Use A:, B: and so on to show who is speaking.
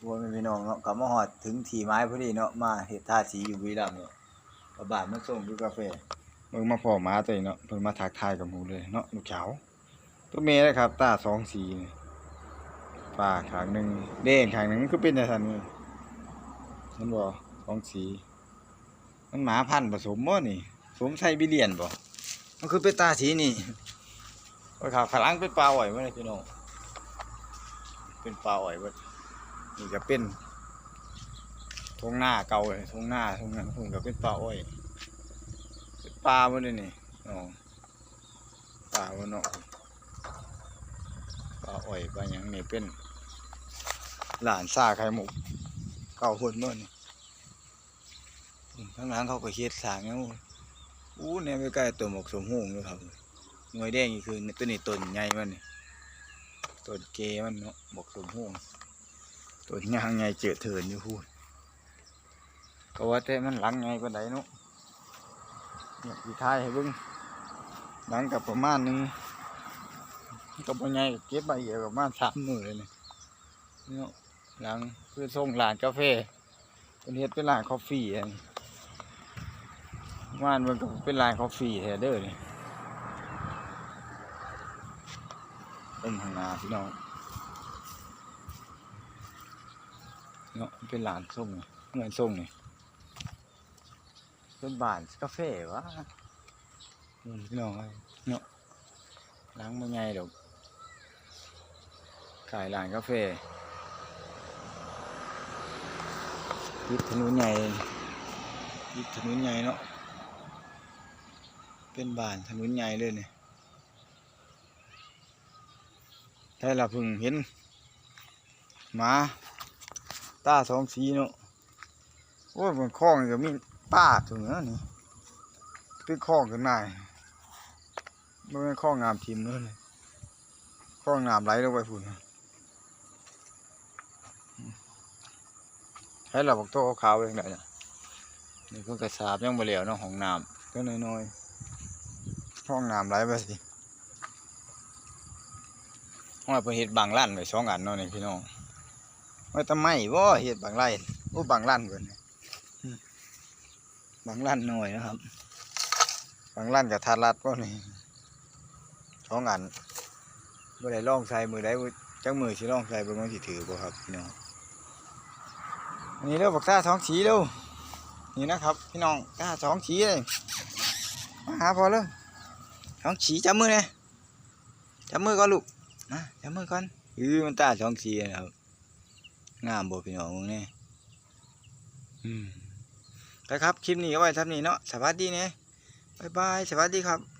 A: พวกพี่น้องเนาะกลับมาฮอดถึงทีไม้พอดีเนาะมาเฮ็ดท่าสีอยู่บุรีรัมเนาะเอาบ้านมาส่งอยู่กาแฟเบิ่งมาพ่อหมาตัวนี้เนาะเพิ่นมาทักทายกับหมูเลยเนาะลูกเฉาตัวเมย์เลยครับ ตาสองสีนี่าขางหนึ่งแดงขางหนึ่งคือเป็นจังซั่นนี่เห็นบ่สองสี มันหมาพันธุ์ผสมบ่นี่สมไซบีเรียนบ่มันคือเป็นตาสีนี่โอ้ยครับข้างหลังเป็นปลาอ้อยบ่นี่พี่น้องเป็นปลาอ้อยเบิด นี่ก็เป็นทงหน้าเก่าเลยทงหน้าทงนั้นพุ่นก็เป็นป่าอ้อยเป็นป่าหมดเลยนี่อ๋อป่าบนเนาะป่าอ้อยป่าหยังนี่เป็นหลานซาไข่หมกเก่าคนเมื่อนี่ข้งหลังเขาก็เฮ็ดสร้างแล้วอู้เนี่ยไปใกล้ตัวหมกสมหงเลยครับหน่วยแดงนี่คือตัวนี้ต้นใหญ่มันนี่ต้นเกมันเนาะหมกสมหง ตัวยางไงเจอเถินอยู่พูดก็ว่าแต่มันหลังไงปานใดเนาะเนี่ยสีท้ายให้เบิ่งหลังกับประมาณนึงก็บ่ใหญ่ก็เก็บใบเดียวประมาณสามมื้อเลยเนี่เนาะหลังคือส่งร้านกาแฟเป็นเฮ็ดเป็นร้านกาแฟอันว่านมันก็เป็นร้านกาแฟแท้เด้อนี่ต้มข้างนาพี่น้อง เนาะเป็นหลานส่งเงินส่งนี่เป็นบ้านกาแฟวะอืมพี่น้องเอ้เนาะล้างมาไงดอกขายร้านกาแฟยิบถนนใหญ่ยิบถนนใหญ่เนาะเป็นบ้านถนนใหญ่เลยเนี่ยแต่ละเพึ่งเห็นหมา ตาสองสีเนาะโอ้ยมันคลองนี่ก็มีป้าถึงแล้นี่เป็นคลองขึ้นมาไม่เป็นคลองงามทิมเนั่นเลยคลองงามไหลลงไปฝุ่นให้เราบอกโต๊ะขาวเองได้เนี่ยนี่เพิ่งกระสาบยังบ่เหลวเนาะของน้ำก็น้อยๆคลองน้ำไหลไปสิห้อยเพิ่นเฮ็ดบางลั่นไว้สองอันเนาะนี่พี่น้อง ไว้ทำไมบ่เฮ็ดบางไรโอ้บางลั่นเพิ่นอืมบางลั่นหน่อยนะครับ บางลั่นกับทัดรัดบ่นี่สองอันบ่ได้ลองใส่มือใดบ่จักมือสิลองใส่เบิ่งว่าสิถือบ่ครับพี่น้องอันนี้เด้อบักตาสองสีเด้อนี่นะครับ พี่น้องตาสองสีเลยมาหาพอแล้วสองสีจับมือเลยจับมือก่อนลูกมาจับมือก่อนอือมันตาสองสีนะครับ งามบ่พี่น้องมึงนี่อืมไปครับ คลิปนี้ก็ไว้เท่านี้เนาะสวัสดีเนี่ยบ๊ายบายสวัสดีครับ